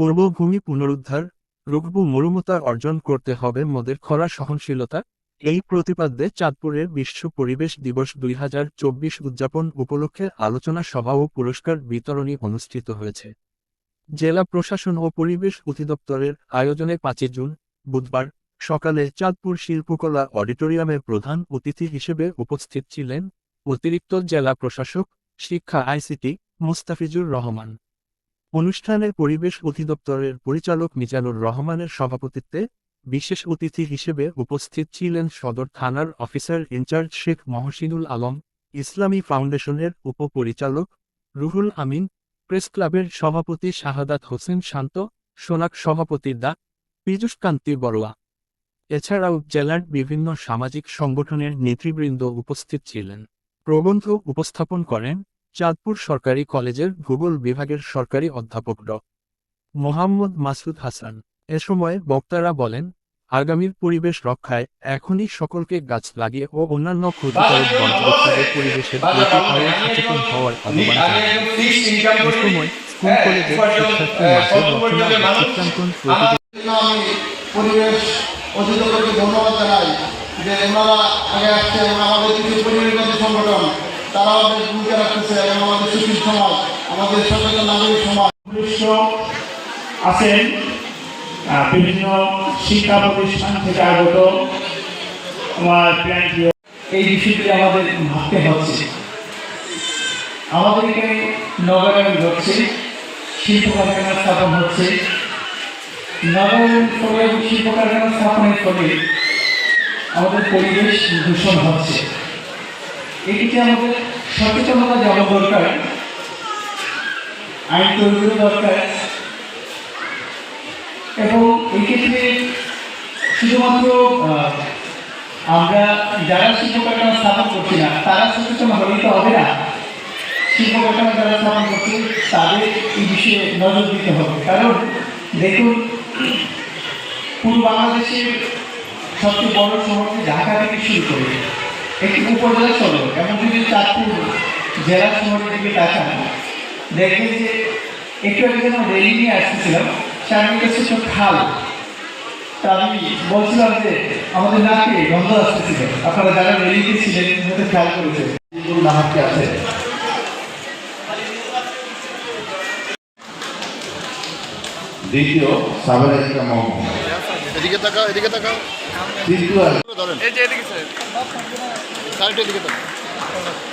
করব ভূমি পুনরুদ্ধার রুখব মরুমতা অর্জন করতে হবে মদের খরা সহনশীলতা, এই প্রতিপাদ্যে চাঁদপুরের বিশ্ব পরিবেশ দিবস দুই হাজার চব্বিশ উদযাপন উপলক্ষে আলোচনা সভা ও পুরস্কার বিতরণী অনুষ্ঠিত হয়েছে। জেলা প্রশাসন ও পরিবেশ অধিদপ্তরের আয়োজনে পাঁচই জুন, বুধবার, সকালে চাঁদপুর শিল্পকলা অডিটোরিয়ামে প্রধান অতিথি হিসেবে উপস্থিত ছিলেন অতিরিক্ত জেলা প্রশাসক, শিক্ষা আইসিটি মুস্তাফিজুর রহমান। অনুষ্ঠানে পরিবেশ অধিদপ্তরের পরিচালক মিজানুর রহমানের সভাপতিত্বে বিশেষ অতিথি হিসেবে উপস্থিত ছিলেন সদর থানার officer in charge Sheikh Mohsinul Alam, ইসলামী ফাউন্ডেশনের উপপরিচালক রুহুল আমিন, প্রেস ক্লাবের সভাপতি শাহাদাত হোসেন শান্ত, সোনাক সভাপতি দা পীযুষ কান্তি বড়ুয়া। এছাড়াও জেলার বিভিন্ন সামাজিক সংগঠনের নেতৃবৃন্দ উপস্থিত ছিলেন। প্রবন্ধ উপস্থাপন করেন চাঁদপুর সরকারি কলেজের ভূগোল বিভাগের সরকারি অধ্যাপক ড. মোহাম্মদ মাসুদ হাসান। এ সময় বক্তারা বলেন, আগামীর পরিবেশ রক্ষায় এখনই সকলকে গাছ লাগিয়ে ও অন্যান্য ক্ষতিকারক পরিবেশের পরিবেশ অধিদপ্তরকে ধন্যবাদ জানাই যে আগে আমাদের কিছু পরিবেশগত সংগঠন তারাও বেশ ভূমিকা রাখতেছে এবং আমাদের সুশীল সমাজ, আমাদের সচেতন নাগরিক সমাজ। আছেন বিভিন্ন শিক্ষা প্রতিষ্ঠান থেকে আগত আমার এই বিষয়টি আমাদের ভাবতে হচ্ছে। আমাদের এখানে নগরায়ণ ঘটছে শিল্প কারখানা স্থাপন হচ্ছে। নগরায়ণ ফলে শিল্প কারখানা স্থাপনের ফলে আমাদের পরিবেশ দূষণ হচ্ছে। এটিতে আমাদের সচেতনতা যেমন দরকার? আইন তৈরিরও দরকার। এবং এক্ষেত্রে শুধুমাত্র আমরা যারা শিল্প কারখানা স্থাপন করছি না, তারা সচেতন হলেই তো হবে না। শিল্প কারখানা যারা স্থাপন করছে, তাদের এই বিষয়ে নজর দিতে হবে। কারণ দেখুন, পুরো বাংলাদেশের সবচেয়ে বড় শহরকে ঢাকা থেকে শুরু করে। একটি উপজেলা শহর এবং যদি চাঁদপুর জেলা শহরের দিকে তাকান দেখবেন যে একটু আগে যখন রেলি নিয়ে আসতেছিলাম সামনে কাছে খাল। তা আমি বলছিলাম যে আমাদের নাকে গন্ধ আসতেছিল। আপনারা যারা রেলিতে ছিলেন হয়তো খেয়াল যেগুলো নাহাকে আছে? দ্বিতীয় সাবেরাজিকা মহকুমা এদিকে তাকাও এদিকে তাকাও। ধরেন এই যে এদিকে স্যার। এদিকে তাকাও।